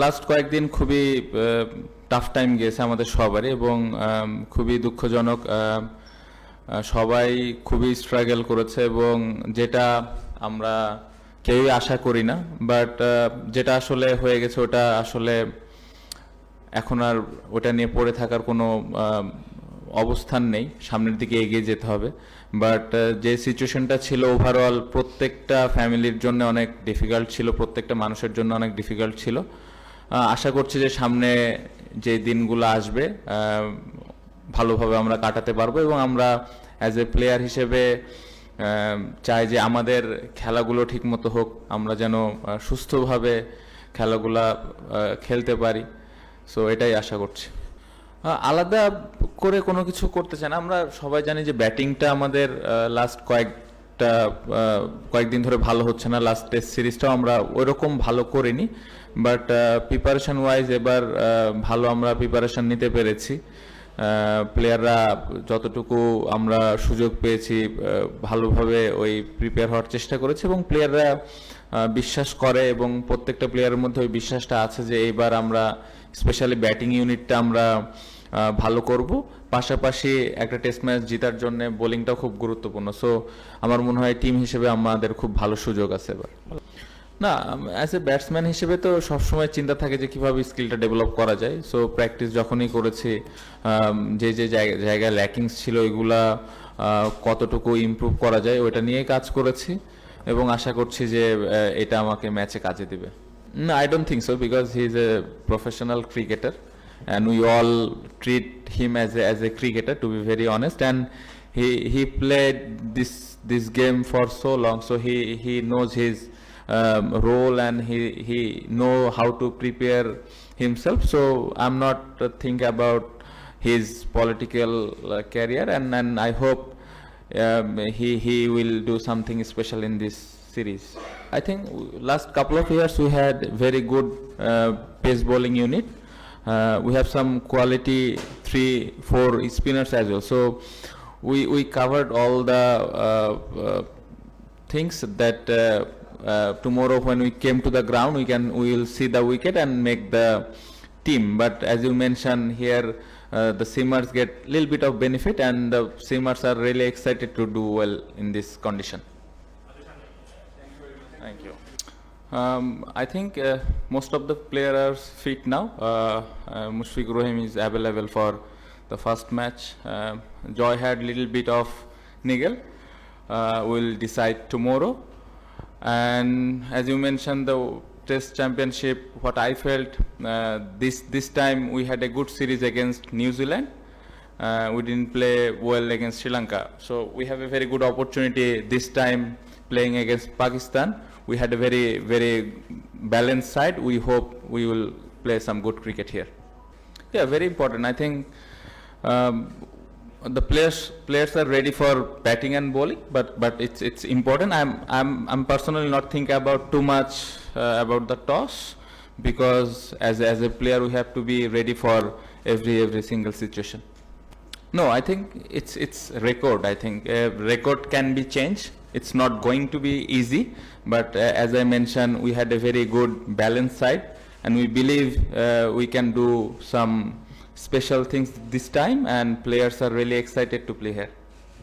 Last কয়েকদিন খুবই tough time গিয়েছে আমাদের সবারই এবং খুবই দুঃখজনক সবাই খুবই স্ট্রাগল করেছে এবং যেটা আমরা কেউই আশা করি না বাট যেটা আসলে হয়ে গেছে ওটা আসলে এখন আর ওটা নিয়ে পড়ে থাকার কোনো অবস্থান নেই, সামনের দিকে এগিয়ে যেতে হবে। বাট যে সিচুয়েশনটা ছিল ওভারঅল প্রত্যেকটা ফ্যামিলির জন্য অনেক ডিফিকাল্ট ছিল, প্রত্যেকটা মানুষের জন্য অনেক ডিফিকাল্ট ছিল। আশা করছি যে সামনে যে দিনগুলো আসবে ভালোভাবে আমরা কাটাতে পারব এবং আমরা অ্যাজ এ প্লেয়ার হিসেবে চাই যে আমাদের খেলাগুলো ঠিকমতো হোক, আমরা যেন সুস্থভাবে খেলাগুলা খেলতে পারি। সো এটাই আশা করছি। আলাদা করে কোনো কিছু করতে চাই না। আমরা সবাই জানি যে ব্যাটিংটা আমাদের লাস্ট কয়েকটা কয়েকদিন ধরে ভালো হচ্ছে না। লাস্ট টেস্ট সিরিজটাও আমরা ওইরকম ভালো করিনি। বাট প্রিপারেশন ওয়াইজ এবার ভালো আমরা প্রিপারেশন নিতে পেরেছি। প্লেয়াররা যতটুকু আমরা সুযোগ পেয়েছি ভালোভাবে ওই প্রিপেয়ার হওয়ার চেষ্টা করেছে এবং প্লেয়াররা বিশ্বাস করে এবং প্রত্যেকটা প্লেয়ারের মধ্যে ওই বিশ্বাসটা আছে যে এইবার আমরা স্পেশালি ব্যাটিং ইউনিটটা আমরা ভালো করব। পাশাপাশি একটা টেস্ট ম্যাচ জেতার জন্য বোলিংটাও খুব গুরুত্বপূর্ণ। সো আমার মনে হয় টিম হিসেবে আমাদের খুব ভালো সুযোগ আছে এবার। না অ্যাজ এ ব্যাটসম্যান হিসেবে তো সবসময় চিন্তা থাকে যে কীভাবে স্কিলটা ডেভেলপ করা যায়। সো প্র্যাকটিস যখনই করেছি যে যে জায়গা- জায়গায় ল্যাকিংস ছিল ওইগুলা কতটুকু ইমপ্রুভ করা যায় ওইটা নিয়ে কাজ করেছি। এবং আশা করছি যে এটা আমাকে ম্যাচে কাজে দিবে। No, I don't think so because he's a professional cricketer and we all treat him as a, as a cricketer to be very honest. And he he played this this game for so long so he he knows his um, role and he he know how to prepare himself. So i'm not uh, think about his political uh, career and and i hope um, he he will do something special in this series i think last couple of years we had very good uh, pace bowling unit uh, we have some quality three, four spinners as well. So we we covered all the uh, uh, things that uh, uh, tomorrow when we came to the ground we can we will see the wicket and make the team. But as you mentioned here. Uh, the seamers get a little bit of benefit and the seamers are really excited to do well in this condition. Thank you. Um, I think uh, most of the players are fit now. Uh, uh, Mushfiq Rohim is available for the first match. Uh, Joy had a little bit of niggle. Uh, we'll decide tomorrow. And as you mentioned, the Test Championship, what I felt uh, this this time we had a good series against New Zealand. Uh, we didn't play well against Sri Lanka. So we have a very good opportunity this time playing against Pakistan. We had a very, very balanced side. We hope we will play some good cricket here. Yeah, very important. I think um, the players players are ready for batting and bowling, but but it's it's important. I'm I'm I'm personally not thinking about too much uh, about the toss because as as a player we have to be ready for every every single situation. No, I think it's it's record. I think uh, record can be changed. It's not going to be easy, but uh, as I mentioned, we had a very good balanced side, and we believe uh, we can do some special things this time, and players are really excited to play here.